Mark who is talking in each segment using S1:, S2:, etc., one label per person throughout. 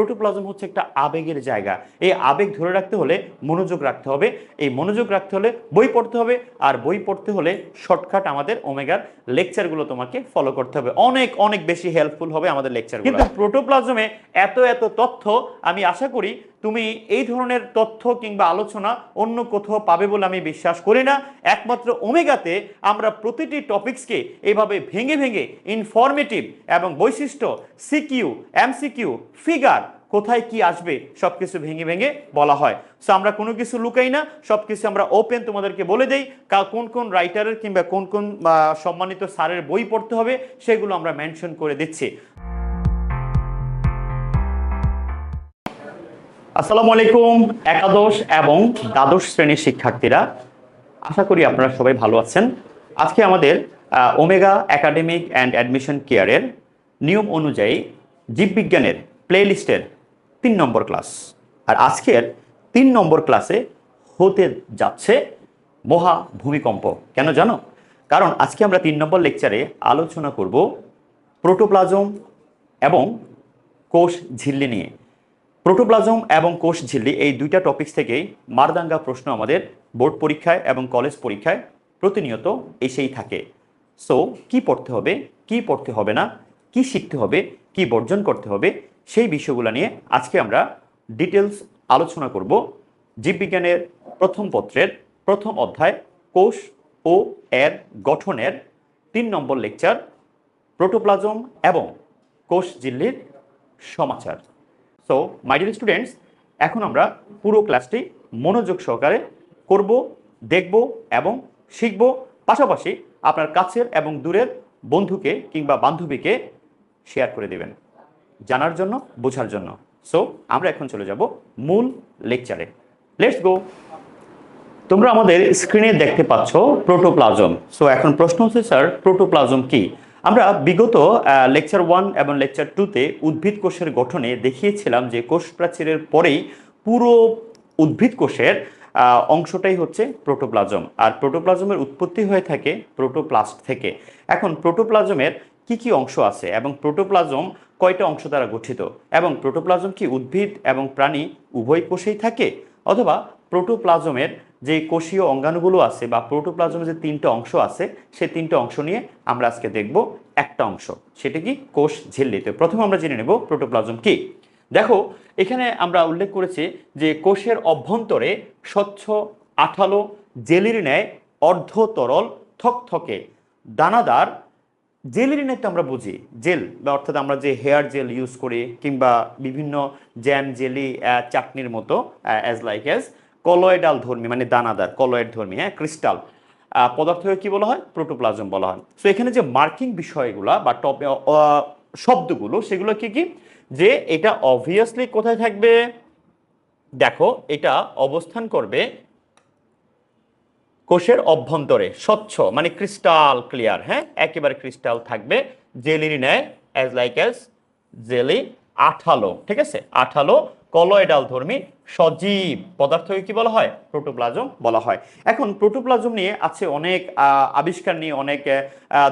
S1: Protoplasm হচ্ছে একটা আবেগের জায়গা। এই আবেগ ধরে রাখতে হলে মনোযোগ রাখতে হবে। এই মনোযোগ রাখতে হলে বই পড়তে হবে। আর বই পড়তে হলে শর্টকাট আমাদের ওমেগার লেকচারগুলো তোমাকে ফলো করতে হবে। অনেক অনেক বেশি হেল্পফুল হবে আমাদের লেকচার কিন্তু প্রোটোপ্লাজমে এত এত তথ্য আমি আশা করি তুমি এই ধরনের তথ্য কিংবা আলোচনা অন্য কোথাও পাবে বলে আমি বিশ্বাস করি না। একমাত্র ওমেগাতে আমরা প্রতিটি টপিকসকে এইভাবে ভেঙে ভেঙে ইনফরমেটিভ এবং বৈশিষ্ট্য সিকিউ এমসিকিউ ফিগার কোথায় কি আসবে সব কিছু ভেঙে ভেঙে বলা হয়। সো আমরা কোনো কিছু লুকাই না সব কিছু আমরা ওপেন তোমাদেরকে বলে দেই। কোন কোন রাইটারের কিংবা কোন কোন সম্মানিত স্যারের বই পড়তে হবে সেগুলো আমরা মেনশন করে দিচ্ছি। আসসালামু আলাইকুম, একাদশ এবং দ্বাদশ শ্রেণির শিক্ষার্থীরা। আশা করি আপনারা সবাই ভালো আছেন। আজকে আমাদের ওমেগা একাডেমিক অ্যান্ড অ্যাডমিশন কেয়ারের নিয়ম অনুযায়ী জীববিজ্ঞানের প্লেলিস্টের তিন নম্বর ক্লাস আর আজকের তিন নম্বর ক্লাসে হতে যাচ্ছে মহা ভূমিকম্প। কেন জানো? কারণ আজকে আমরা তিন নম্বর লেকচারে আলোচনা করব প্রোটোপ্লাজম এবং কোষ ঝিল্লি নিয়ে। প্রোটোপ্লাজম এবং কোষ ঝিল্লি এই দুইটা টপিকস থেকেই মারদাঙ্গা প্রশ্ন আমাদের বোর্ড পরীক্ষায় এবং কলেজ পরীক্ষায় প্রতিনিয়ত এসেই থাকে। সো কি পড়তে হবে, কি পড়তে হবে না, কি শিখতে হবে, কি বর্জন করতে হবে, সেই বিষয়গুলো নিয়ে আজকে আমরা ডিটেলস আলোচনা করব জীববিজ্ঞানের প্রথম পত্রের প্রথম অধ্যায় কোষ ও এর গঠনের তিন নম্বর লেকচার প্রোটোপ্লাজম এবং কোষ ঝিল্লির সমাচার। সো মাই স্টুডেন্টস এখন আমরা পুরো ক্লাসটি মনোযোগ সহকারে করব, দেখব এবং শিখব। পাশাপাশি আপনার কাছের এবং দূরের বন্ধুকে কিংবা বান্ধবীকে শেয়ার করে দেবেন, জানার জন্য, বোঝার জন্য। সো আমরা এখন চলে যাব মূল লেকচারে লেটস গো তোমরা আমাদের স্ক্রিনে দেখতে পাচ্ছ প্রোটোপ্লাজম সো এখন প্রশ্ন হচ্ছে, স্যার প্রোটোপ্লাজম কি? আমরা বিগত লেকচার ওয়ান এবং লেকচার টুতে উদ্ভিদ কোষের গঠনে দেখিয়েছিলাম যে কোষ প্রাচীরের পরেই পুরো উদ্ভিদ কোষের অংশটাই হচ্ছে প্রোটোপ্লাজম। আর প্রোটোপ্লাজমের উৎপত্তি হয়ে থাকে প্রোটোপ্লাস্ট থেকে। এখন প্রোটোপ্লাজমের কি কি অংশ আছে এবং প্রোটোপ্লাজম কয়টা অংশ দ্বারা গঠিত? এবং প্রোটোপ্লাজম কি উদ্ভিদ এবং প্রাণী উভয় কোষেই থাকে? অথবা প্রোটোপ্লাজমের যে কোষীয় অঙ্গাণুগুলো আছে বা প্রোটোপ্লাজমের যে তিনটা অংশ আছে, সে তিনটা অংশ নিয়ে আমরা আজকে দেখব একটা অংশ। সেটা কি? কোষ ঝিল্লিতে। প্রথমে আমরা জেনে নেব প্রোটোপ্লাজম কি। দেখো, এখানে আমরা উল্লেখ করেছি যে কোষের অভ্যন্তরে স্বচ্ছ আঠালো জেলির ন্যায় অর্ধ তরল থকথকে দানাদার জেলের ন্যায় তো আমরা বুঝি, জেল বা অর্থাৎ আমরা যে হেয়ার জেল ইউজ করি কিংবা বিভিন্ন জ্যাম জেলি চাটনির মতো অ্যাজ লাইক অ্যাজ কলয়েডাল ধর্মী মানে দানাদার, কলয়েড ধর্মী হ্যাঁ ক্রিস্টাল পদার্থকে কি বলা হয়? প্রোটোপ্লাজম বলা হয়। সো এখানে যে মার্কিং বিষয়গুলো বা টপ শব্দগুলো সেগুলো কি? কি যে এটা অবভিয়াসলি কোথায় থাকবে? দেখো, এটা অবস্থান করবে কোষের অভ্যন্তরে, স্বচ্ছ মানে ক্রিস্টাল ক্লিয়ার হ্যাঁ একেবারে ক্রিস্টাল থাকবে জেলির ন্যায় অ্যাজ লাইক অ্যাজ জেলি, আঠালো, ঠিক আছে? আঠালো কলয়েডাল ধর্মী সজীব পদার্থকে কি বলা হয়? প্রোটোপ্লাজম বলা হয়। এখন প্রোটোপ্লাজম নিয়ে আছে অনেক আবিষ্কার নিয়ে অনেক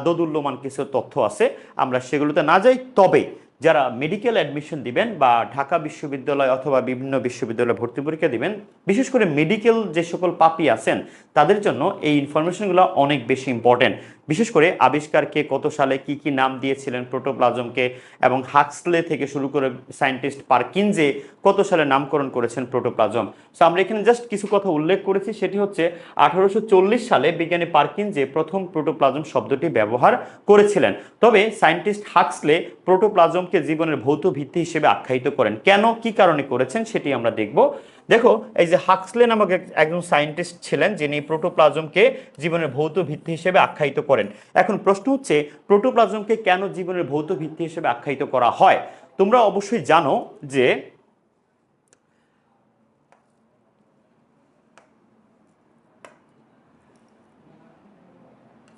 S1: দোদুল্যমান কিছু তথ্য আছে। আমরা সেগুলোতে না যাই, তবে যারা মেডিকেল অ্যাডমিশন দিবেন বা ঢাকা বিশ্ববিদ্যালয় অথবা বিভিন্ন বিশ্ববিদ্যালয়ে ভর্তি পরীক্ষা দিবেন, বিশেষ করে মেডিকেল যে সকল পাপি আছেন, তাদের জন্য এই ইনফরমেশনগুলো অনেক বেশি ইম্পর্টেন্ট বিশেষ করে আবিষ্কারকে কত সালে কি কি নাম দিয়েছিলেন প্রোটোপ্লাজমকে এবং হাক্সলে থেকে শুরু করে সায়েন্টিস্ট পার্কিনজে কত সালে নামকরণ করেছেন প্রোটোপ্লাজম। সো আমরা এখানে জাস্ট কিছু কথা উল্লেখ করেছি, সেটি হচ্ছে আঠারোশো চল্লিশ সালে বিজ্ঞানী পার্কিনজে প্রথম প্রোটোপ্লাজম শব্দটি ব্যবহার করেছিলেন। তবে সায়েন্টিস্ট হাক্সলে প্রোটোপ্লাজমকে জীবনের ভৌত ভিত্তি হিসেবে আখ্যায়িত করেন। কেন, কি কারণে করেছেন, সেটি আমরা দেখব। দেখো, এই যে হাক্সলে নামক এক- একজন সায়েন্টিস্ট ছিলেন, যিনি প্রোটোপ্লাজমকে জীবনের ভৌত ভিত্তি হিসেবে আখ্যায়িত করেন। এখন প্রশ্ন হচ্ছে, প্রোটোপ্লাজমকে কেন জীবনের ভৌত ভিত্তি হিসেবে আখ্যায়িত করা হয়? তোমরা অবশ্যই জানো যে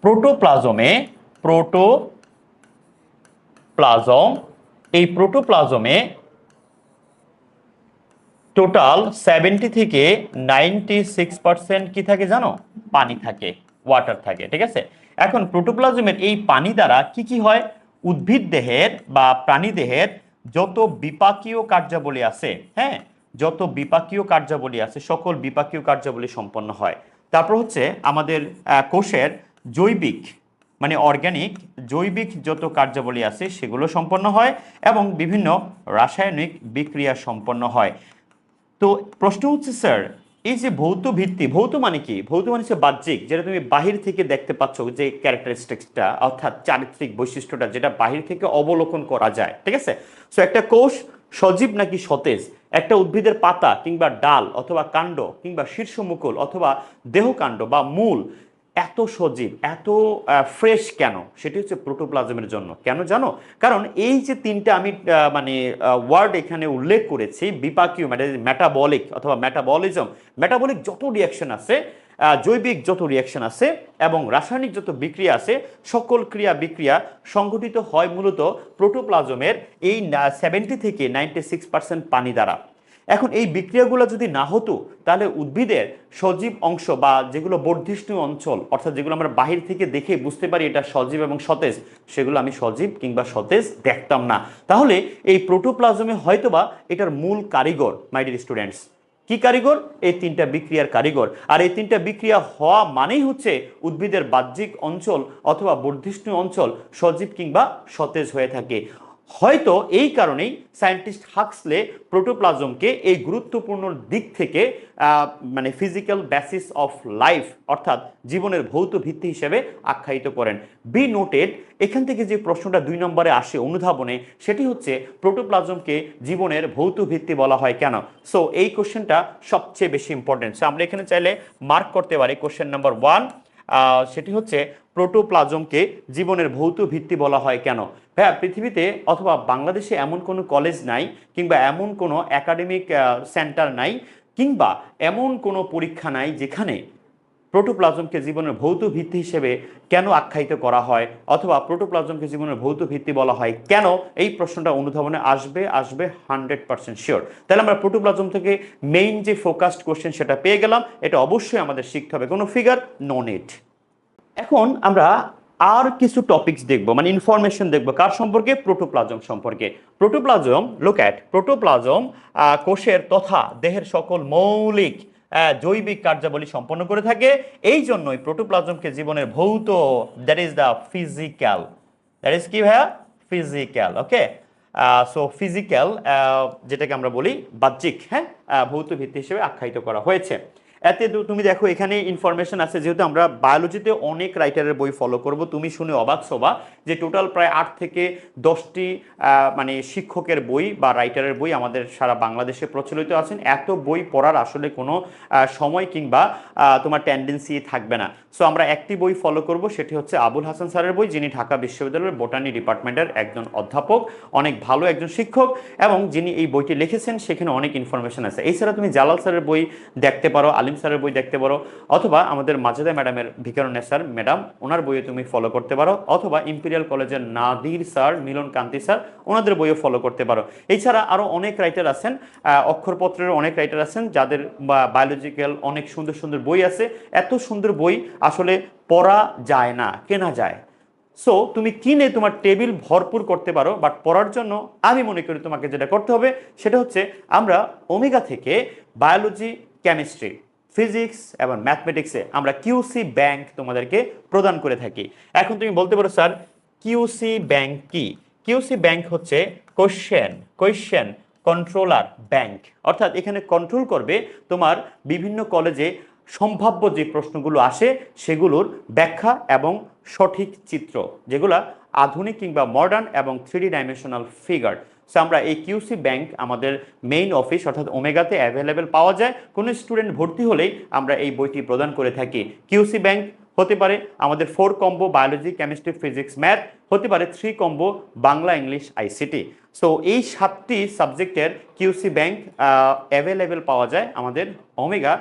S1: প্রোটোপ্লাজমে প্রোটোপ্লাজম, এই প্রোটোপ্লাজমে টোটাল সেভেন্টি থেকে নাইনটি সিক্স পার্সেন্ট কি থাকে জানো? পানি থাকে, ওয়াটার থাকে, ঠিক আছে? এখন প্রোটোপ্লাজমের এই পানি দ্বারা কি কি হয়? উদ্ভিদ দেহের বা প্রাণী দেহের যত বিপাকীয় কার্যাবলী আছে হ্যাঁ? যত বিপাকীয় কার্যাবলী আছে, সকল বিপাকীয় কার্যাবলী সম্পন্ন হয়। তারপর হচ্ছে আমাদের কোষের জৈবিক মানে অর্গানিক জৈবিক যত কার্যাবলী আছে, সেগুলো সম্পন্ন হয় এবং বিভিন্ন রাসায়নিক বিক্রিয়া সম্পন্ন হয়। তো প্রশ্ন হচ্ছে, স্যার এই যে ভৌত ভিত্তি, ভৌত মানে কি? ভৌত মানে হচ্ছে বাহ্যিক, যেটা তুমি বাহির থেকে দেখতে পাচ্ছ যে ক্যারেক্টারিস্টিক্সটা অর্থাৎ চারিত্রিক বৈশিষ্ট্যটা যেটা বাহির থেকে অবলোকন করা যায়, ঠিক আছে? সো একটা কোষ সজীব নাকি সতেজ? একটা উদ্ভিদের পাতা কিংবা ডাল অথবা কাণ্ড কিংবা শীর্ষমুকুল অথবা দেহকাণ্ড বা মূল এত সজীব, এত ফ্রেশ কেন? সেটি হচ্ছে প্রোটোপ্লাজমের জন্য। কেন জানো? কারণ এই যে তিনটা আমি মানে ওয়ার্ড এখানে উল্লেখ করেছি, বিপাকীয় মানে মেটাবলিক অথবা মেটাবলিজম মেটাবলিক যত রিয়াকশন আছে জৈবিক যত রিয়াকশন আছে এবং রাসায়নিক যত বিক্রিয়া আছে, সকল ক্রিয়া বিক্রিয়া সংঘটিত হয় মূলত প্রোটোপ্লাজমের এই সেভেন্টি থেকে নাইনটি সিক্স পার্সেন্ট পানি দ্বারা। এখন এই বিক্রিয়াগুলো যদি না হতো, তাহলে উদ্ভিদের সজীব অংশ বা যেগুলো বর্ধিষ্ণু অঞ্চল, অর্থাৎ যেগুলো আমরা বাহির থেকে দেখে বুঝতে পারি এটা সজীব এবং সতেজ, সেগুলো আমি সজীব কিংবা সতেজ দেখতাম না। তাহলে এই প্রোটোপ্লাজমে হয়তোবা এটার মূল কারিগর মাই ডিয়ার স্টুডেন্টস কি কারিগর? এই তিনটা বিক্রিয়ার কারিগর। আর এই তিনটা বিক্রিয়া হওয়া মানেই হচ্ছে উদ্ভিদের বাহ্যিক অঞ্চল অথবা বর্ধিষ্ণু অঞ্চল সজীব কিংবা সতেজ হয়ে থাকে। হয়তো এই কারণেই সায়েন্টিস্ট হাক্সলে প্রোটোপ্লাজমকে এই গুরুত্বপূর্ণ দিক থেকে মানে ফিজিক্যাল বেসিস অফ লাইফ অর্থাৎ জীবনের ভৌত ভিত্তি হিসেবে আখ্যায়িত করেন। বি নোটেড, এখান থেকে যে প্রশ্নটা দুই নম্বরে আসে অনুধাবনে, সেটি হচ্ছে প্রোটোপ্লাজমকে জীবনের ভৌত ভিত্তি বলা হয় কেন? সো এই কোশ্চেনটা সবচেয়ে বেশি ইম্পর্টেন্ট সো আমরা এখানে চাইলে মার্ক করতে পারি কোশ্চেন নাম্বার ওয়ান সেটি হচ্ছে প্রোটোপ্লাজমকে জীবনের ভৌত ভিত্তি বলা হয় কেন? হ্যাঁ পৃথিবীতে অথবা বাংলাদেশে এমন কোনো কলেজ নাই কিংবা এমন কোনো একাডেমিক সেন্টার নাই কিংবা এমন কোনো পরীক্ষা নাই যেখানে প্রোটোপ্লাজমকে জীবনের ভৌত ভিত্তি হিসেবে কেন আখ্যায়িত করা হয় অথবা প্রোটোপ্লাজমকে জীবনের ভৌত ভিত্তি বলা হয় কেন? এই প্রশ্নটা অনুধাবনে আসবে আসবে হান্ড্রেড পার্সেন্ট শিওর তাহলে আমরা প্রোটোপ্লাজম থেকে মেইন যে ফোকাসড কোশ্চেন সেটা পেয়ে গেলাম। এটা অবশ্যই আমাদের শিখতে হবে। কোনো ফিগার নো নেট এখন আমরা আর কিছু টপিকস দেখব মানে ইনফরমেশন দেখব, কার সম্পর্কে? প্রোটোপ্লাজম সম্পর্কে। প্রোটোপ্লাজম লুক অ্যাট প্রোটোপ্লাজম কোষের তথা দেহের সকল মৌলিক জৈবিক কার্যাবলী সম্পন্ন করে থাকে। এই জন্যই প্রোটোপ্লাজমকে জীবনের ভৌত that is the physical that is কি ভাইয়া? ফিজিক্যাল ওকে সো ফিজিক্যাল যেটাকে আমরা বলি বাহ্যিক হ্যাঁ? ভৌত ভিত্তি হিসেবে আখ্যায়িত করা হয়েছে। এতে তুমি দেখো, এখানে ইনফরমেশন আছে, যেহেতু আমরা বায়োলজিতে অনেক রাইটারের বই ফলো করব। তুমি শুনে অবাক সবা যে টোটাল প্রায় আট থেকে দশটি মানে শিক্ষকের বই বা রাইটারের বই আমাদের সারা বাংলাদেশে প্রচলিত আছেন। এত বই পড়ার আসলে কোনো সময় কিংবা তোমার টেন্ডেন্সি থাকবে না। সো আমরা একটি বই ফলো করব, সেটি হচ্ছে আবুল হাসান স্যারের বই, যিনি ঢাকা বিশ্ববিদ্যালয়ের বোটানি ডিপার্টমেন্টের একজন অধ্যাপক, অনেক ভালো একজন শিক্ষক, এবং যিনি এই বইটি লিখেছেন, সেখানে অনেক ইনফরমেশন আছে। এছাড়া তুমি জালাল স্যারের বই দেখতে পারো আলিম স্যারের বই দেখতে পারো, অথবা আমাদের মাজেদা ম্যাডামের ভিকারুন্নেস স্যার, ম্যাডাম, ওনার বইও তুমি ফলো করতে পারো, অথবা ইম্পেরিয়াল কলেজের নাদির স্যার, মিলন কান্তি স্যার, ওনাদের বইও ফলো করতে পারো। এছাড়া আরও অনেক রাইটার আছেন অক্ষরপত্রের অনেক রাইটার আছেন, যাদের বায়োলজিক্যাল অনেক সুন্দর সুন্দর বই আছে। এত সুন্দর বই আসলে পড়া যায় না, কেনা যায়। সো তুমি কিনে তোমার টেবিল ভরপুর করতে পারো বাট পড়ার জন্য আমি মনে করি তোমাকে যেটা করতে হবে, সেটা হচ্ছে আমরা ওমেগা থেকে বায়োলজি কেমিস্ট্রি ফিজিক্স এবং ম্যাথমেটিক্সে আমরা কিউসি ব্যাংক তোমাদেরকে প্রদান করে থাকি। এখন তুমি বলতে পারো, স্যার কিউসি ব্যাংক কি? কিউসি ব্যাংক হচ্ছে কোশ্চেন কোয়েশ্চেন কন্ট্রোলার ব্যাংক। অর্থাৎ এখানে কন্ট্রোল করবে তোমার বিভিন্ন কলেজে সম্ভাব্য যে প্রশ্নগুলো আসে সেগুলোর ব্যাখ্যা এবং সঠিক চিত্র, যেগুলা আধুনিক কিংবা মডার্ন এবং থ্রি ডাইমেনশনাল ফিগার সো আমরা এই কিউসি ব্যাংক আমাদের মেইন অফিস অর্থাৎ ওমেগাতে অ্যাভেলেবেল পাওয়া যায়। কোনো স্টুডেন্ট ভর্তি হলেই আমরা এই বইটি প্রদান করে থাকি। কিউসি ব্যাংক হতে পারে আমাদের four combo biology chemistry physics math হতে পারে three combo Bangla English ICT so এই সাতটি সাবজেক্টের কিউসি ব্যাংক অ্যাভেলেবেল পাওয়া যায় আমাদের ওমেগা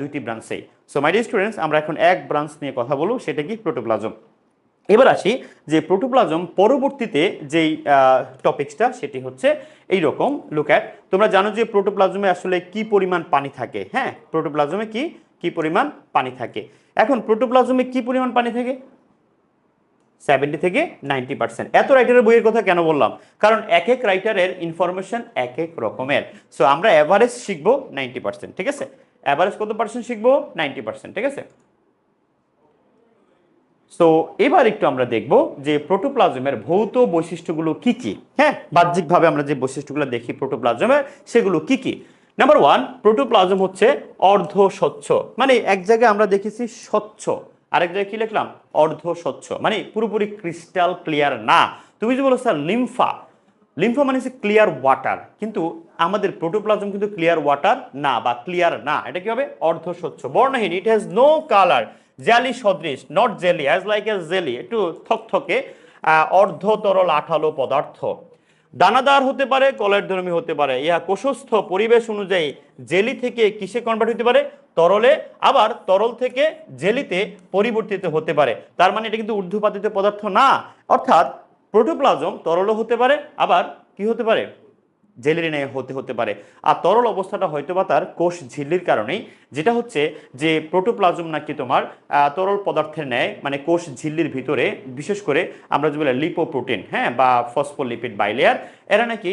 S1: দুইটি ব্রাঞ্চেই সো মাই ডিয়ার স্টুডেন্টস আমরা এখন এক ব্রাঞ্চ নিয়ে কথা বলব, সেটা কি? প্রোটোপ্লাজম এবার আসি যে প্রোটোপ্লাজম পরবর্তীতে যেই টপিকসটা সেটি হচ্ছে এই রকম লুক অ্যাট তোমরা জানো যে প্রোটোপ্লাজমে আসলে কি পরিমাণ পানি থাকে? হ্যাঁ প্রোটোপ্লাজমে কি কি পরিমাণ পানি থাকে? এখন প্রোটোপ্লাজমে কি পরিমাণ পানি থাকে? সেভেন্টি থেকে নাইনটি পার্সেন্ট এত রাইটারের বইয়ের কথা কেন বললাম? কারণ এক এক রাইটারের ইনফরমেশন এক এক রকমের। সো আমরা অ্যাভারেজ শিখব নাইনটি পার্সেন্ট ঠিক আছে? অ্যাভারেজ কত পার্সেন্ট শিখব? নাইনটি পার্সেন্ট ঠিক আছে? সো এবার একটু আমরা দেখব যে প্রোটোপ্লাজমের ভৌত বৈশিষ্ট্যগুলো কি কি? হ্যাঁ বাহ্যিকভাবে আমরা যে বৈশিষ্ট্যগুলো দেখি প্রোটোপ্লাজমের সেগুলো কি কি? নাম্বার ওয়ান প্রোটোপ্লাজম হচ্ছে অর্ধ স্বচ্ছ। মানে এক জায়গায় আমরা দেখেছি স্বচ্ছ, আরেক জায়গায় কি লিখলাম? অর্ধ স্বচ্ছ। মানে পুরোপুরি ক্রিস্টাল ক্লিয়ার না। তুমি যে বলো, স্যার লিম্ফা লিম্ফা মানে হচ্ছে ক্লিয়ার ওয়াটার কিন্তু আমাদের প্রোটোপ্লাজম কিন্তু ক্লিয়ার ওয়াটার না বা ক্লিয়ার না। এটা কি হবে? অর্ধ স্বচ্ছ। বর্ণহীন। It has no colour jelly সদৃশ not jelly as like a jelly, একটু থকথকে অর্ধ তরল আঠালো পদার্থ। দানাদার হতে পারে, কলের ধর্মী হতে পারে। ইহা কোষস্থ পরিবেশ অনুযায়ী জেলি থেকে কিসে কনভার্ট হতে পারে? তরলে। আবার তরল থেকে জেলিতে পরিবর্তিত হতে পারে। তার মানে এটা কিন্তু ঊর্ধ্বপাতিত পদার্থ না। অর্থাৎ প্রোটোপ্লাজম তরলও হতে পারে, আবার কি হতে পারে? জেলির ন্যায় হতে হতে পারে। আর তরল অবস্থাটা হয়তো বা তার কোষ ঝিল্লির কারণেই, যেটা হচ্ছে যে প্রোটোপ্লাজম নাকি তোমার তরল পদার্থের ন্যায় মানে কোষ ঝিল্লির ভিতরে, বিশেষ করে আমরা যে বলে লিপোপ্রোটিন হ্যাঁ বা ফসফোলিপিড বাইলেয়ার, এরা নাকি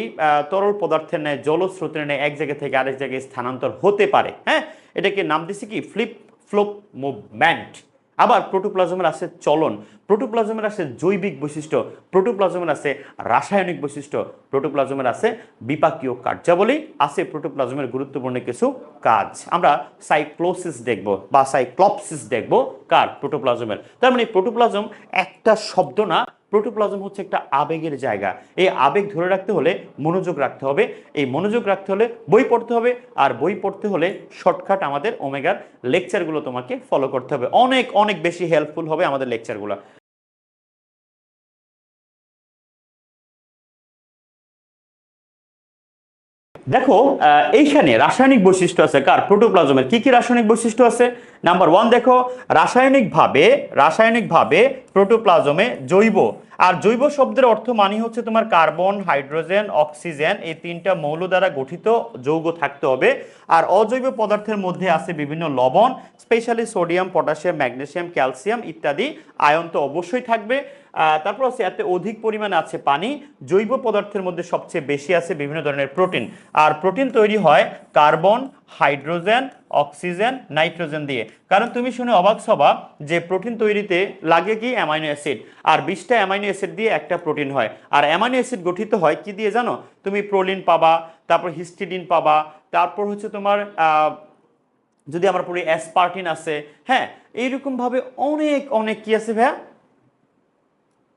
S1: তরল পদার্থের ন্যায়, জলস্রোতের ন্যায় এক জায়গা থেকে আরেক জায়গায় স্থানান্তর হতে পারে হ্যাঁ? এটাকে নাম দিছি কি? Flip flop movement. আবার প্রোটোপ্লাজমের আছে চলন প্রোটোপ্লাজমের আছে জৈবিক বৈশিষ্ট্য প্রোটোপ্লাজমের আছে রাসায়নিক বৈশিষ্ট্য প্রোটোপ্লাজমের আছে বিপাকীয় কার্যাবলী, আছে প্রোটোপ্লাজমের গুরুত্বপূর্ণ কিছু কাজ। আমরা সাইক্লোসিস দেখব বা সাইক্লপসিস দেখব কার? প্রোটোপ্লাজমের তার মানে প্রোটোপ্লাজম একটা শব্দ না প্রোটোপ্লাজম হচ্ছে একটা আবেগের জায়গা। এই আবেগ ধরে রাখতে হলে মনোযোগ রাখতে হবে। এই মনোযোগ রাখতে হলে বই পড়তে হবে। আর বই পড়তে হলে শর্টকাট আমাদের ওমেগার লেকচারগুলো তোমাকে ফলো করতে হবে। অনেক অনেক বেশি হেল্পফুল হবে আমাদের লেকচারগুলো। দেখো এইখানে রাসায়নিক বৈশিষ্ট্য আছে কার? প্রোটোপ্লাজমের। কি কি রাসায়নিক বৈশিষ্ট্য আছে? নাম্বার ওয়ান দেখো, রাসায়নিকভাবে রাসায়নিকভাবে প্রোটোপ্লাজমে জৈব। আর জৈব শব্দের অর্থ মানে হচ্ছে তোমার কার্বন, হাইড্রোজেন, অক্সিজেন, এই তিনটা মৌল দ্বারা গঠিত যৌগ থাকতে হবে। আর অজৈব পদার্থের মধ্যে আছে বিভিন্ন লবণ, specially sodium, potassium, magnesium, calcium ইত্যাদি। আয়ন তো অবশ্যই থাকবে। তারপর আছে এতে অধিক পরিমাণে আছে পানি, জৈব পদার্থের মধ্যে সবচেয়ে বেশি আছে বিভিন্ন ধরনের প্রোটিন। আর প্রোটিন তৈরি হয় কার্বন, হাইড্রোজেন, অক্সিজেন, নাইট্রোজেন দিয়ে। কারণ তুমি শুনে অবাক সবা যে প্রোটিন তৈরিতে লাগে কি অ্যামাইনো অ্যাসিড। আর বিশটা অ্যামাইনো অ্যাসিড দিয়ে একটা প্রোটিন হয়। আর অ্যামাইনো অ্যাসিড গঠিত হয় কি দিয়ে জানো? তুমি প্রোলিন পাবা, তারপর হিস্টিডিন পাবা, তারপর হচ্ছে তোমার যদি আমরা পড়ি অ্যাসপার্টিন আছে হ্যাঁ এইরকমভাবে অনেক অনেক কি আছে ভাইয়া?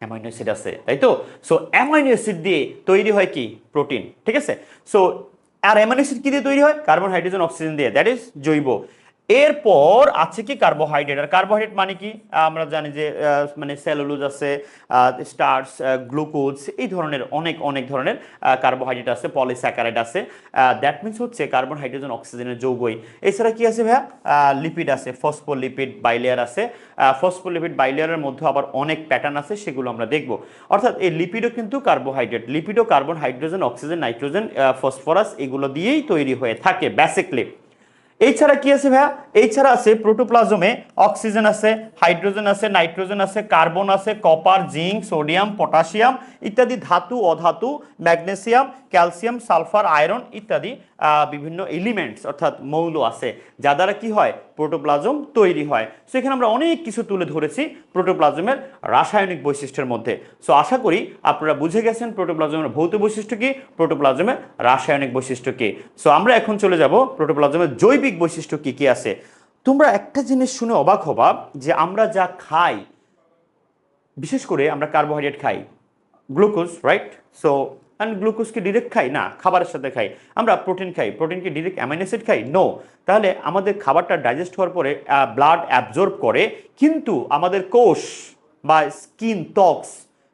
S1: অ্যামাইনো অ্যাসিড আছে, তাই তো? সো অ্যামাইনো অ্যাসিড দিয়ে তৈরি হয় কি? প্রোটিন, ঠিক আছে? সো আর অ্যামাইনো অ্যাসিড কি দিয়ে তৈরি হয়? কার্বন হাইড্রোজেন অক্সিজেন দিয়ে দ্যাট ইজ জৈব। এরপর আছে কি কার্বোহাইড্রেট আর কার্বোহাইড্রেট মানে কি? আমরা জানি যে মানে সেলুলোজ আছে স্টার্চ গ্লুকোজ এই ধরনের অনেক অনেক ধরনের কার্বোহাইড্রেট আছে পলিস্যাকারাইড আছে। দ্যাট মিনস হচ্ছে কার্বন হাইড্রোজেন অক্সিজেনের যৌগই। এছাড়া কি আছে ভাইয়া? লিপিড আছে ফসফোলিপিড বাইলেয়ার আছে। ফসফোলিপিড বাইলেয়ারের মধ্যে আবার অনেক প্যাটার্ন আছে, সেগুলো আমরা দেখব। অর্থাৎ এই লিপিডও কিন্তু carbohydrate লিপিডও carbon hydrogen oxygen nitrogen phosphorus এগুলো দিয়েই তৈরি হয়ে থাকে বেসিকলি এছাড়া কি আছে ভাইয়া? এছাড়া আছে প্রোটোপ্লাজমে অক্সিজেন আছে হাইড্রোজেন আছে নাইট্রোজেন আছে কার্বন আছে কপার জিঙ্ক সোডিয়াম পটাশিয়াম ইত্যাদি ধাতু, অধাতু ম্যাগনেসিয়াম ক্যালসিয়াম সালফার আয়রন ইত্যাদি বিভিন্ন এলিমেন্টস অর্থাৎ মৌল আছে যা দ্বারা কি হয়? প্রোটোপ্লাজম তৈরি হয়। সো এখানে আমরা অনেক কিছু তুলে ধরেছি প্রোটোপ্লাজমের রাসায়নিক বৈশিষ্ট্যের মধ্যে। সো আশা করি আপনারা বুঝে গেছেন প্রোটোপ্লাজমের ভৌত বৈশিষ্ট্য কি প্রোটোপ্লাজমের রাসায়নিক বৈশিষ্ট্য কি। সো আমরা এখন চলে যাব প্রোটোপ্লাজমের জৈবিক বৈশিষ্ট্য কি কি আছে? তোমরা একটা জিনিস শুনে অবাক হবা যে আমরা যা খাই, বিশেষ করে আমরা কার্বোহাইড্রেট খাই গ্লুকোজ রাইট সো অ্যান্ড গ্লুকোজকে ডিরেক্ট খাই? না, খাবারের সাথে খাই। আমরা প্রোটিন খাই। প্রোটিনকে ডিরেক্ট অ্যামাইনো অ্যাসিড খাই? নো তাহলে আমাদের খাবারটা ডাইজেস্ট হওয়ার পরে ব্লাড অ্যাবজর্ব করে, কিন্তু আমাদের কোষ বা স্কিন টক্স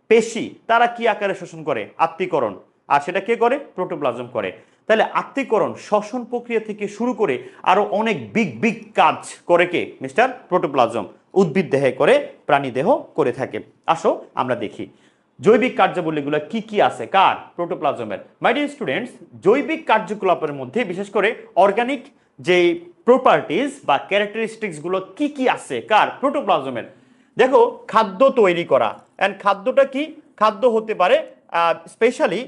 S1: পেশি, তারা কি আকারে শোষণ করে? আত্মীকরণ। আর সেটা কে করে? প্রোটোপ্লাজম করে। তাহলে আত্মীকরণ শ্বসন প্রক্রিয়া থেকে শুরু করে আরও অনেক বিগ বিগ কাজ করে কে? মিস্টার প্রোটোপ্লাজম, উদ্ভিদ দেহে করে, প্রাণী দেহ করে থাকে। আসো, আমরা দেখি। জৈবিক কার্যাবলীগুলো কি কি আছে? কার? প্রোটোপ্লাজমের। মাই ডিয়ার স্টুডেন্টস জৈবিক কার্যকলাপের মধ্যে বিশেষ করে অর্গানিক যে প্রপার্টিজ বা ক্যারেক্টারিস্টিক্সগুলো কি কি আছে? কার? প্রোটোপ্লাজমের। দেখো, খাদ্য তৈরি করা। অ্যান্ড খাদ্যটা কি? খাদ্য হতে পারে specially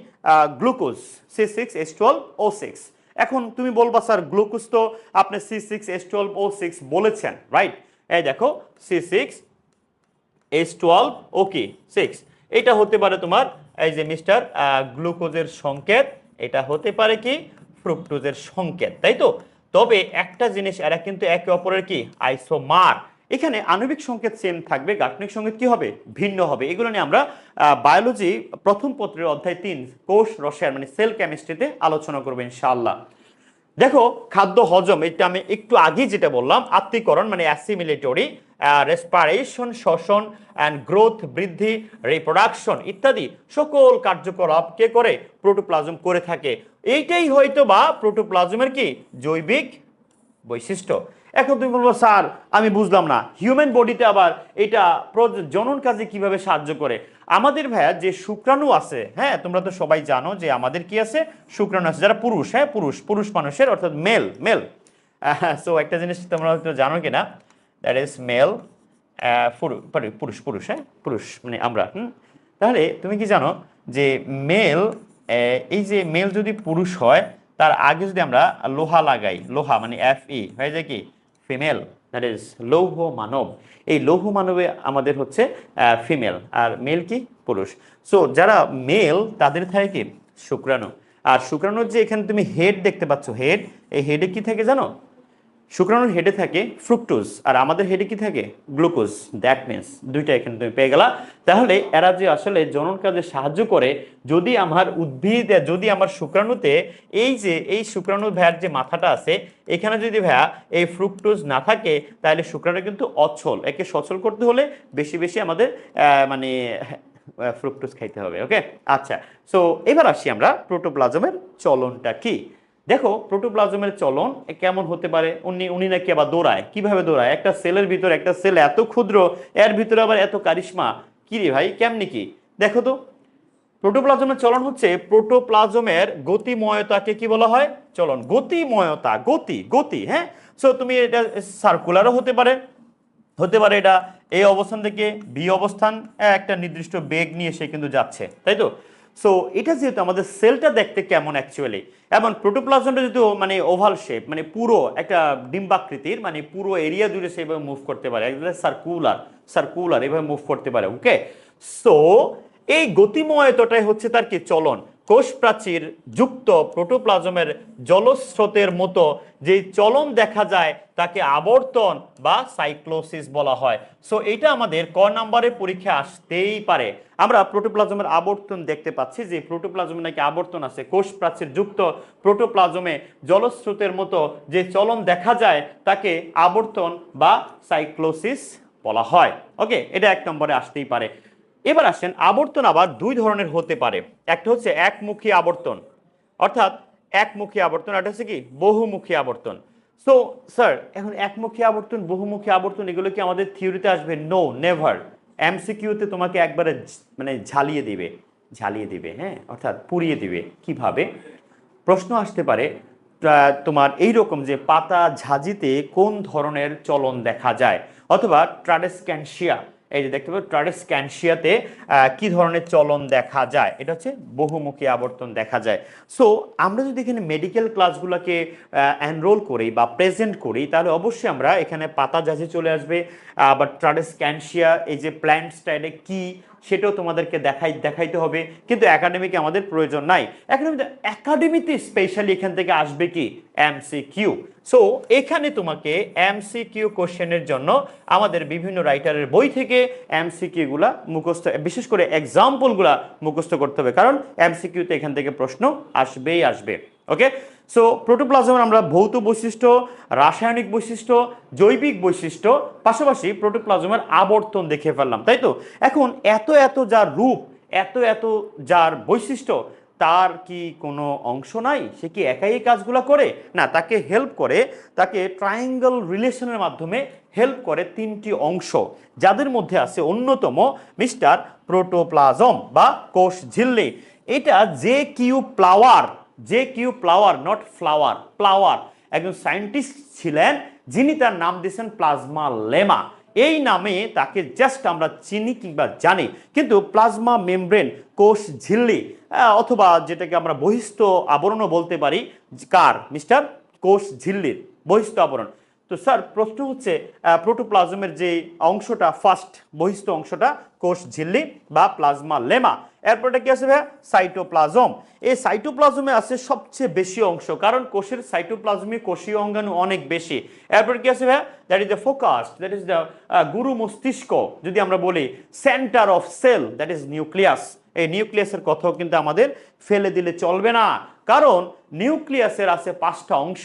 S1: glucose C six S twelve O six এখন তুমি বলবা, স্যার গ্লুকোজ তো আপনি C six S twelve O six বলেছেন রাইট এই দেখো C six S twelve okay six এটা হতে পারে তোমার, এই যে মিস্টার গ্লুকোজের সংকেত, এটা হতে পারে কি? ফ্রুক্টোজের সংকেত, তাই তো? তবে একটা জিনিস, এরা কিন্তু একে অপরের কি? আইসোমার এখানে আণবিক সংকেত সেম থাকবে, গাঠনিক সংকেত কি হবে? ভিন্ন হবে। এগুলো নিয়ে আমরা বায়োলজি প্রথম পত্রের অধ্যায় তিন, কোষ, রসায়ন মানে সেল কেমিস্ট্রিতে আলোচনা করব ইনশাআল্লাহ। দেখো, খাদ্য হজম, এটা আমি একটু আগে যেটা বললাম, আত্মীকরণ মানে অ্যাসিমিলেটরি রেসপারেশন শ্বসন অ্যান্ড গ্রোথ বৃদ্ধি রিপ্রোডাকশন ইত্যাদি সকল কার্যকলাপ কে করে? প্রোটোপ্লাজম করে থাকে। এইটাই হয়তো বা প্রোটোপ্লাজমের কি? জৈবিক বৈশিষ্ট্য। এখন তুমি বলব, স্যার, আমি বুঝলাম না। হিউম্যান বডিতে আবার এটা জনন কাজে কীভাবে সাহায্য করে? আমাদের ভাইয়া যে শুক্রাণু আছে হ্যাঁ তোমরা তো সবাই জানো যে আমাদের কি আছে? শুক্রাণু আছে। যারা পুরুষ হ্যাঁ পুরুষ পুরুষ মানুষের, অর্থাৎ মেল মেল সো একটা জিনিস তোমরা হয়তো জানো কিনা? দ্যাট ইজ মেল পুরুষ পুরুষ হ্যাঁ পুরুষ মানে আমরা, হুম? তাহলে তুমি কি জানো যে মেল এই যে মেল যদি পুরুষ হয়, তার আগে যদি আমরা লোহা লাগাই, লোহা মানে এফ ই হয়ে যায় কি? ফিমেল দ্যাট ইজ লৌহ মানব এই লৌহ মানবে আমাদের হচ্ছে ফিমেল আর মেল কি? পুরুষ। সো যারা মেল তাদের থাকে কি? শুক্রাণু। আর শুক্রাণুর যে এখানে তুমি হেড দেখতে পাচ্ছ হেড এই হেডে কি থাকে জানো? শুক্রাণুর হেডে থাকে ফ্রুক্টোজ আর আমাদের হেডে কি থাকে? গ্লুকোজ দ্যাট মিনস দুইটা এখানে তুমি পেয়ে গেলা। তাহলে এরা যে আসলে জনন কাজে সাহায্য করে, যদি আমার উদ্ভিদ, যদি আমার শুক্রাণুতে এই যে, এই শুক্রাণু ভ্যার যে মাথাটা আছে, এখানে যদি ভ্যা এই ফ্রুক্টোজ না থাকে, তাহলে শুক্রাণু কিন্তু অচল একে সচল করতে হলে বেশি বেশি আমাদের মানে ফ্রুক্টোজ খাইতে হবে ওকে আচ্ছা সো এবার আসি আমরা প্রোটোপ্লাজমের চলনটা কি? দেখো প্রোটোপ্লাজমের চলন কেমন হতে পারে? উনি উনি নাকি আবার দৌড়ায়। কীভাবে দৌড়ায়? একটা সেলের ভিতর, একটা সেল এত ক্ষুদ্র, এর ভিতরে আবার এত কারিশমা। কি রে ভাই, কেমনি কি? দেখো তো প্রোটোপ্লাজমের চলন হচ্ছে প্রোটোপ্লাজমের গতিময়তাকে কি বলা হয়? চলন। গতিময়তা, গতি গতি হ্যাঁ? সো তুমি এটা সার্কুলারও হতে পারে। হতে পারে এটা এই অবস্থান থেকে বি অবস্থান, একটা নির্দিষ্ট বেগ নিয়ে সে কিন্তু যাচ্ছে, তাই তো? সো এটা যেহেতু আমাদের সেলটা দেখতে কেমন অ্যাকচুয়ালি এবং প্রোটোপ্লাজমটা যেহেতু মানে ওভাল শেপ মানে পুরো একটা ডিম্বাকৃতির মানে পুরো এরিয়া জুড়ে সেভাবে মুভ করতে পারে সার্কুলার সার্কুলার এভাবে মুভ করতে পারে ওকে সো এই গতিময়তটাই হচ্ছে তার কি চলন। কোষ প্রাচীর যুক্ত প্রোটোপ্লাজমের জলস্রোতের মতো যে চলন দেখা যায়, তাকে আবর্তন বা সাইক্লোসিস বলা হয়। সো এটা আমাদের ক নাম্বারের পরীক্ষা আসতেই পারে। আমরা প্রোটোপ্লাজমের আবর্তন দেখতে পাচ্ছি যে প্রোটোপ্লাজমে নাকি আবর্তন আছে। কোষ প্রাচীর যুক্ত প্রোটোপ্লাজমে জলস্রোতের মতো যে চলন দেখা যায়, তাকে আবর্তন বা সাইক্লোসিস বলা হয়। ওকে এটা এক নম্বরে আসতেই পারে। এবার আসেন আবর্তন আবার দুই ধরনের হতে পারে। একটা হচ্ছে একমুখী আবর্তন। অর্থাৎ একমুখী আবর্তন একটা হচ্ছে কি, বহুমুখী আবর্তন। সো স্যার এখন একমুখী আবর্তন, বহুমুখী আবর্তন, এগুলো কি আমাদের থিওরিতে আসবে? নো নেভার এমসিকিউতে তোমাকে একবারে মানে ঝালিয়ে দিবে। ঝালিয়ে দিবে হ্যাঁ? অর্থাৎ পুড়িয়ে দিবে। কীভাবে? প্রশ্ন আসতে পারে তোমার এই রকম যে পাতা ঝাঁঝিতে কোন ধরনের চলন দেখা যায়? অথবা ট্রাডেসক্যানশিয়া এই যে দেখতে পাবো ট্রাডেসক্যানশিয়াতে কি ধরনের চলন দেখা যায়? এটা হচ্ছে বহুমুখী আবর্তন দেখা যায়। সো আমরা যদি এখানে মেডিকেল ক্লাসগুলোকে এনরোল করি বা প্রেজেন্ট করি, তাহলে অবশ্যই আমরা এখানে পাতা যাচে চলে আসবে। আবার ট্রাডেসক্যানশিয়া এই যে প্ল্যান্ট স্টাইলে কি সেটাও তোমাদেরকে দেখাই, দেখাইতে হবে। কিন্তু একাডেমিকে আমাদের প্রয়োজন নাই। একাডেমিতে একাডেমিতে স্পেশালি এখান থেকে আসবে কি? এমসি কিউ সো এখানে তোমাকে এমসি কিউ কোশ্চেনের জন্য আমাদের বিভিন্ন রাইটারের বই থেকে এমসি কিউগুলা মুখস্থ, বিশেষ করে এক্সাম্পলগুলা মুখস্থ করতে হবে। কারণ এমসি কিউতে এখান থেকে প্রশ্ন আসবেই আসবে। ওকে সো প্রোটোপ্লাজমের আমরা ভৌত বৈশিষ্ট্য, রাসায়নিক বৈশিষ্ট্য, জৈবিক বৈশিষ্ট্য, পাশাপাশি প্রোটোপ্লাজমের আবর্তন দেখে ফেললাম, তাই তো? এখন এত এত যার রূপ, এত এত যার বৈশিষ্ট্য, তার কি কোনো অংশ নাই? সে কি একাই এই কাজগুলো করে? না, তাকে হেল্প করে, তাকে ট্রায়াঙ্গেল রিলেশনের মাধ্যমে হেল্প করে তিনটি অংশ, যাদের মধ্যে আছে অন্যতম মিস্টার প্রোটোপ্লাজম বা কোষ ঝিল্লি। এটা যে কিউ প্লাওয়ার যে Q flower not flower flower একজন সায়েন্টিস্ট ছিলেন, যিনি তার নাম দিয়েছেন প্লাজমা লেমা এই নামে তাকে জাস্ট আমরা চিনি কিংবা জানি, কিন্তু প্লাজমা মেমব্রেন কোষ ঝিল্লি অথবা যেটাকে আমরা বহিস্থ আবরণও বলতে পারি, কার? মিস্টার কোষ ঝিল্লির, বহিস্থ আবরণ। তো স্যার, প্রশ্ন হচ্ছে প্রোটোপ্লাজমের যে অংশটা ফার্স্ট বহিস্থ অংশটা, কোষ ঝিল্লি বা প্লাজমা লেমা এরপরটা কি আছে ভাইয়া? সাইটোপ্লাজম। এই সাইটোপ্লাজমে আছে সবচেয়ে বেশি অংশ, কারণ কোষের সাইটোপ্লাজমে কোষীয় অঙ্গাণু অনেক বেশি। এরপর কি আছে ভাইয়া? That is the focus that is the গুরু মস্তিষ্ক, যদি আমরা বলি centre of cell that is nucleus এই নিউক্লিয়াসের কথাও কিন্তু আমাদের ফেলে দিলে চলবে না। কারণ নিউক্লিয়াসের আছে পাঁচটা অংশ,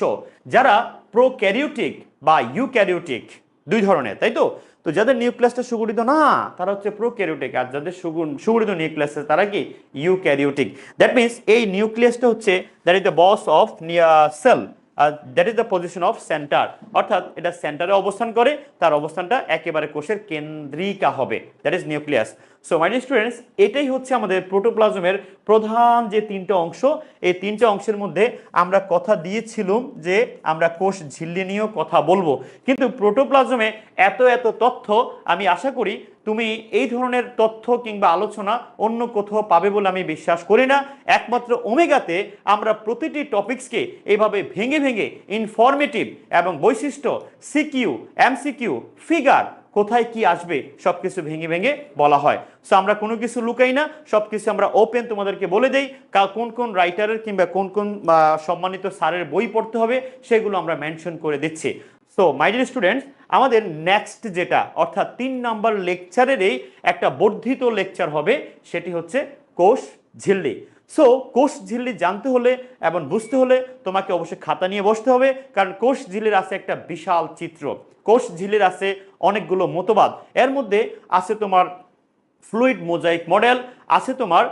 S1: যারা প্রোক্যারিওটিক বা ইউক্যারিওটিক দুই ধরনের, তাই তো? তো যাদের নিউক্লিয়াসটা সুগঠিত না, তারা হচ্ছে প্রোক্যারিওটিক আর যাদের সুগুণ- সুগঠিত নিউক্লিয়াস তারা কি? ইউ ইউক্যারিওটিক দ্যাট মিনস এই নিউক্লিয়াসটা হচ্ছে that is the boss of cell that is the position of centre অর্থাৎ এটা সেন্টারে অবস্থান করে, তার অবস্থানটা একেবারে কোষের কেন্দ্রিকা হবে। That is nucleus so my students এটাই হচ্ছে আমাদের প্রোটোপ্লাজমের প্রধান যে তিনটা অংশ। এই তিনটা অংশের মধ্যে আমরা কথা দিয়েছিলাম যে আমরা কোষ ঝিল্লি নিয়েও কথা বলব। কিন্তু প্রোটোপ্লাজমে এত এত তথ্য আমি আশা করি তুমি এই ধরনের তথ্য কিংবা আলোচনা অন্য কোথাও পাবে বলে আমি বিশ্বাস করি না। একমাত্র ওমেগাতে আমরা প্রতিটি টপিকসকে এইভাবে ভেঙে ভেঙে ইনফরমেটিভ এবং বৈশিষ্ট্য সিকিউ এমসিকিউ ফিগার কোথায় কি আসবে সব কিছু ভেঙে ভেঙে বলা হয়। সো আমরা কোনো কিছু লুকাই না সব কিছু আমরা ওপেন তোমাদেরকে বলে দেই। কোন কোন রাইটারের কিংবা কোন কোন সম্মানিত স্যারের বই পড়তে হবে সেগুলো আমরা মেনশন করে দিচ্ছি। সো মাই ডিয়ার স্টুডেন্টস আমাদের নেক্সট যেটা, অর্থাৎ তিন নাম্বার লেকচারেরই একটা বর্ধিত লেকচার হবে, সেটি হচ্ছে কোষ ঝিল্লি। সো কোষ ঝিল্লি জানতে হলে এবং বুঝতে হলে তোমাকে অবশ্যই খাতা নিয়ে বসতে হবে, কারণ কোষ ঝিল্লির আছে একটা বিশাল চিত্র। কোষ ঝিল্লির আছে অনেকগুলো মতবাদ। এর মধ্যে আছে তোমার ফ্লুইড মোজাইক মডেল আছে তোমার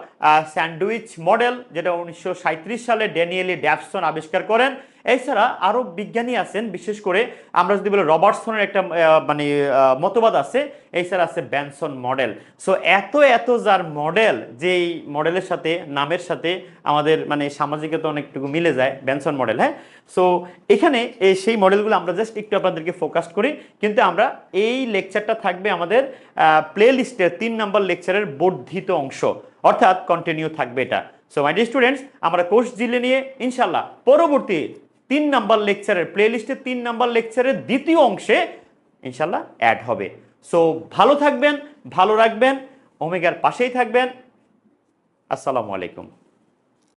S1: স্যান্ডউইচ মডেল, যেটা উনিশশো সাঁইত্রিশ সালে ড্যানিয়েলি ড্যাপসন আবিষ্কার করেন। এছাড়া আরও বিজ্ঞানী আছেন, বিশেষ করে আমরা যদি বলি রবার্টসনের একটা মানে মতবাদ আছে, এছাড়া আছে ব্যানসন মডেল। সো এত এত যার মডেল যেই মডেলের সাথে, নামের সাথে আমাদের মানে সামাজিকতা অনেকটুকু মিলে যায়, ব্যানসন মডেল হ্যাঁ? সো এখানে এই সেই মডেলগুলো আমরা জাস্ট একটু আপনাদেরকে ফোকাস করি, কিন্তু আমরা এই লেকচারটা থাকবে আমাদের প্লে লিস্টের তিন নম্বর লেকচারের বর্ধিত অংশ। অর্থাৎ কন্টিনিউ থাকবে এটা। সো মাই ডিয়ার স্টুডেন্টস আমরা কোর্স জিলে নিয়ে ইনশাল্লাহ পরবর্তী তিন নাম্বার লেকচারের প্লে লিস্টে তিন নাম্বার লেকচারের দ্বিতীয় অংশে ইনশাল্লাহ অ্যাড হবে। সো ভালো থাকবেন, ভালো রাখবেন, ওমেগার পাশেই থাকবেন। আসসালামু আলাইকুম।